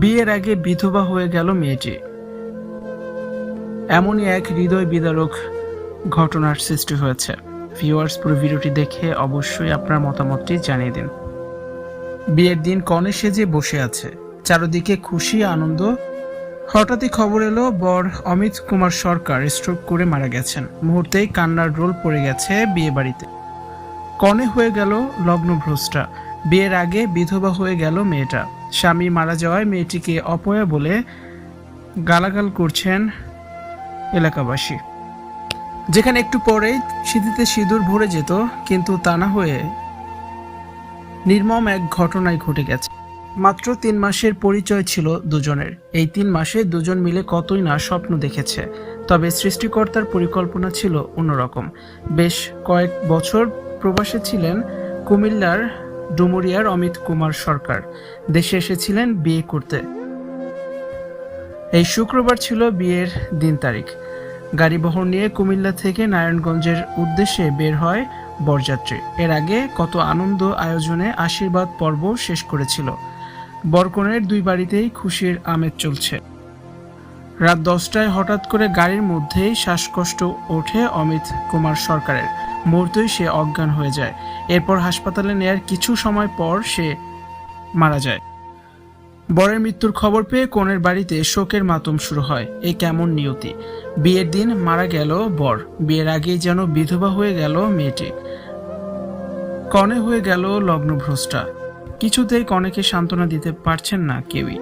বিয়ের আগে বিধবা হয়ে গেল মেয়েটি। এমনই এক হৃদয় বিদারক ঘটনার সৃষ্টি হয়েছে। ভিউয়ার্স, পুরো ভিডিওটি দেখে অবশ্যই আপনার মতামতটি জানিয়ে দিন। বিয়ের দিন কনে সেজে বসে আছে। চারদিকে খুশি, আনন্দ। হঠাৎই খবর এলো, বর অমিত কুমার সরকার স্ট্রোক করে মারা গেছেন। মুহূর্তেই কান্নার রোল পড়ে গেছে বিয়ে বাড়িতে কনে হয়ে গেল লগ্নভ্রষ্টা। বিয়ের আগে বিধবা হয়ে গেল মেয়েটা। স্বামী মারা যাওয়ায় মেয়েটিকে অপয়া বলে গালাগাল করছেন এলাকাবাসী। যেখানে একটু পরেই সিঁথিতে সিঁদুর ভরে যেত, কিন্তু তা না হয়ে নির্মম এক ঘটনায় ঘটে গেছে। মাত্র তিন মাসের পরিচয় ছিল দুজনের। এই তিন মাসে দুজন মিলে কতই না স্বপ্ন দেখেছে, তবে সৃষ্টিকর্তার পরিকল্পনা ছিল অন্যরকম। বেশ কয়েক বছর প্রবাসে ছিলেন কুমিল্লার ডুমুরিয়ার অমিত কুমার সরকার। দেশে এসেছিলেন বিয়ে করতে। এই শুক্রবার ছিল বিয়ের দিন তারিখ। গাড়ি বহর নিয়ে কুমিল্লা থেকে নারায়ণগঞ্জের উদ্দেশ্যে বের হয় বরযাত্রী। এর আগে কত আনন্দ আয়োজনে আশীর্বাদ পর্ব শেষ করেছিল। বরকনের দুই বাড়িতেই খুশির আমেজ চলছে। রাত দশটায় হঠাৎ করে গাড়ির মধ্যেই শ্বাসকষ্ট ওঠে অমিত কুমার সরকারের। মুহূর্তেই সে অজ্ঞান হয়ে যায়। এরপর হাসপাতালে নেয়ার কিছু সময় পর সে মারা যায়। বরের মৃত্যুর খবর পেয়ে কনের বাড়িতে শোকের মাতম শুরু হয়। এই কেমন নিয়তি? বিয়ের দিন মারা গেল বর। বিয়ের আগেই যেন বিধবা হয়ে গেল মেয়েটি। কনে হয়ে গেল লগ্নভ্রষ্টা। কিছুতেই কনেকে সান্ত্বনা দিতে পারছেন না কেউই।